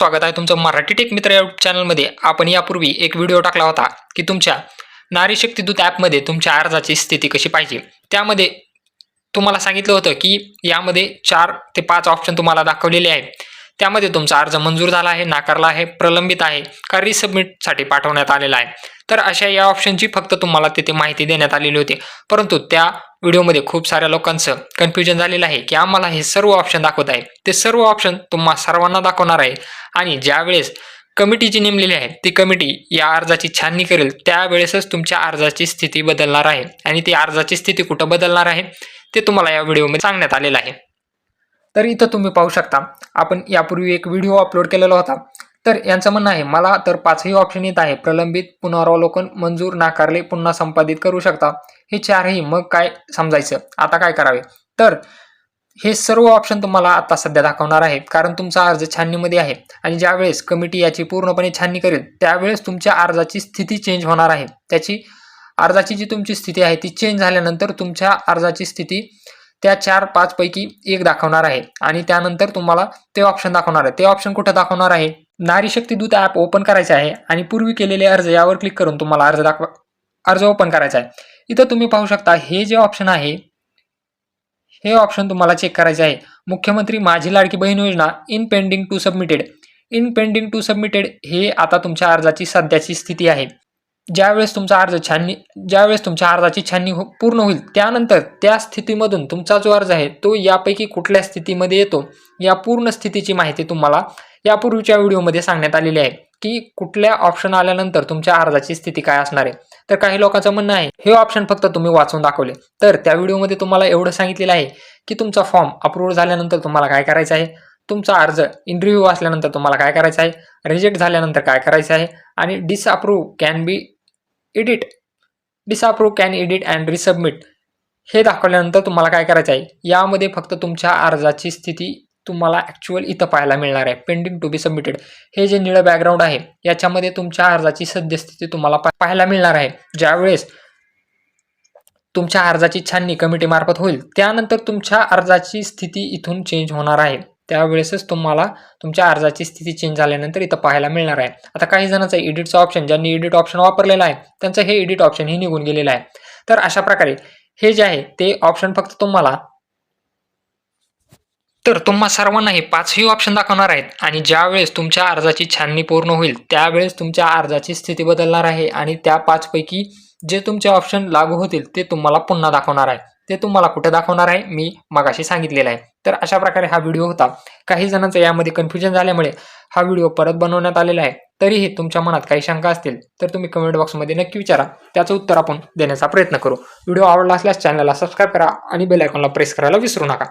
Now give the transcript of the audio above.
स्वागत आहे तुमचं मराठी टेक मित्र या चॅनलमध्ये आपण यापूर्वी एक व्हिडिओ टाकला होता की तुमच्या नारी शक्तीदूत ॲपमध्ये तुमच्या अर्जाची स्थिती कशी पाहिजे? त्यामध्ये तुम्हाला सांगितलं होतं की यामध्ये चार ते पाच ऑप्शन तुम्हाला दाखवलेले आहे त्यामध्ये तुमचा अर्ज मंजूर झाला आहे नाकारला आहे प्रलंबित आहे का रिसबमिटसाठी पाठवण्यात आलेला आहे. तर अशा या ऑप्शनची फक्त तुम्हाला तिथे माहिती देण्यात आलेली होती. परंतु त्या व्हिडिओमध्ये खूप साऱ्या लोकांचं कन्फ्युजन झालेलं आहे की आम्हाला हे सर्व ऑप्शन दाखवत आहे. ते सर्व ऑप्शन तुम्हा सर्वांना दाखवणार आहे. आणि ज्यावेळेस कमिटी जी नेमलेली आहे ती कमिटी या अर्जाची छाननी करेल त्यावेळेसच तुमच्या अर्जाची स्थिती बदलणार आहे. आणि ती अर्जाची स्थिती कुठं बदलणार आहे ते तुम्हाला या व्हिडिओमध्ये सांगण्यात आलेलं आहे. तर इथं तुम्ही पाहू शकता आपण यापूर्वी एक व्हिडिओ अपलोड केलेला होता. तर यांचं म्हणणं आहे मला तर पाचही ऑप्शन येत आहे. प्रलंबित पुनरावलोकन मंजूर नाकारले पुन्हा संपादित करू शकता. हे चारही मग काय समजायचं? आता काय करावे? तर हे सर्व ऑप्शन तुम्हाला आता सध्या दाखवणार आहे कारण तुमचा अर्ज छाननीमध्ये आहे. आणि ज्यावेळेस कमिटी याची पूर्णपणे छाननी करेल त्यावेळेस तुमच्या अर्जाची स्थिती चेंज होणार आहे. त्याची अर्जाची जी तुमची स्थिती आहे ती चेंज झाल्यानंतर तुमच्या अर्जाची स्थिती त्या चार पाच पैकी एक दाखवणार आहे. आणि त्यानंतर तुम्हाला ते ऑप्शन दाखवणार आहे. ते ऑप्शन कुठं दाखवणार आहे? नारी शक्ती दूत ॲप ओपन करायचे आहे. आणि पूर्वी केलेले अर्ज यावर क्लिक करून तुम्हाला अर्ज दाखवा अर्ज ओपन करायचा आहे. इथं तुम्ही पाहू शकता हे जे ऑप्शन आहे हे ऑप्शन तुम्हाला चेक करायचे आहे. मुख्यमंत्री माझी लाडकी बहीण योजना in pending to submitted in pending to submitted हे आता तुमच्या अर्जाची सध्याची स्थिती आहे. ज्यावेळेस तुमचा अर्ज छाननी ज्यावेळेस तुमच्या अर्जाची छाननी हो पूर्ण होईल त्यानंतर त्या स्थितीमधून तुमचा जो अर्ज आहे तो यापैकी कुठल्या स्थितीमध्ये येतो या पूर्ण स्थितीची माहिती तुम्हाला यापूर्वीच्या व्हिडिओमध्ये सांगण्यात आलेली आहे की कुठल्या ऑप्शन आल्यानंतर तुमच्या अर्जाची स्थिती काय असणार आहे. तर काही लोकांचं म्हणणं आहे हे ऑप्शन फक्त तुम्ही वाचून दाखवले. तर त्या व्हिडिओमध्ये तुम्हाला एवढं सांगितलेलं आहे की तुमचा फॉर्म अप्रूव्ह झाल्यानंतर तुम्हाला काय करायचं आहे? तुमचा अर्ज इंटरव्ह्यू असल्यानंतर तुम्हाला काय करायचं आहे? रिजेक्ट झाल्यानंतर काय करायचं आहे? आणि disapprove can be edit disapprove can edit and resubmit हे दाखवल्यानंतर तुम्हाला काय करायचं आहे? यामध्ये फक्त तुमच्या अर्जाची स्थिती तुम्हाला ॲक्च्युअल इथं पाहायला मिळणार आहे. पेंडिंग टू बी सबमिटेड हे जे निळं बॅकग्राऊंड आहे याच्यामध्ये तुमच्या अर्जाची सद्यस्थिती तुम्हाला पाहायला मिळणार आहे. ज्यावेळेस तुमच्या अर्जाची छाननी कमिटीमार्फत होईल त्यानंतर तुमच्या अर्जाची स्थिती इथून चेंज होणार आहे. त्यावेळेसच तुम्हाला तुमच्या अर्जाची स्थिती चेंज झाल्यानंतर इथं पाहायला मिळणार आहे. आता काही जणांचा एडिटचं ऑप्शन ज्यांनी एडिट ऑप्शन वापरलेलं आहे त्यांचं हे एडिट ऑप्शनही निघून गेलेलं आहे. तर अशा प्रकारे हे जे आहे ते ऑप्शन फक्त तुम्हाला तर तुम्हा सर्वांना हे पाचही ऑप्शन दाखवणार आहेत. आणि ज्यावेळेस तुमच्या अर्जाची छाननी पूर्ण होईल त्यावेळेस तुमच्या अर्जाची स्थिती बदलणार आहे. आणि त्या पाचपैकी जे तुमचे ऑप्शन लागू होतील ते तुम्हाला पुन्हा दाखवणार आहे. ते तुम्हाला कुठं दाखवणार आहे मी मगाशी सांगितलेलं आहे. तर अशा प्रकारे हा व्हिडिओ होता. काही जणांचं यामध्ये कन्फ्युजन झाल्यामुळे हा व्हिडिओ परत बनवण्यात आलेला आहे. तरीही तुमच्या मनात काही शंका असतील तर तुम्ही कमेंट बॉक्समध्ये नक्की विचारा. त्याचं उत्तर आपण देण्याचा प्रयत्न करू. व्हिडिओ आवडला असल्यास चॅनलला सबस्क्राईब करा आणि बेल आयकॉनला प्रेस करायला विसरू नका.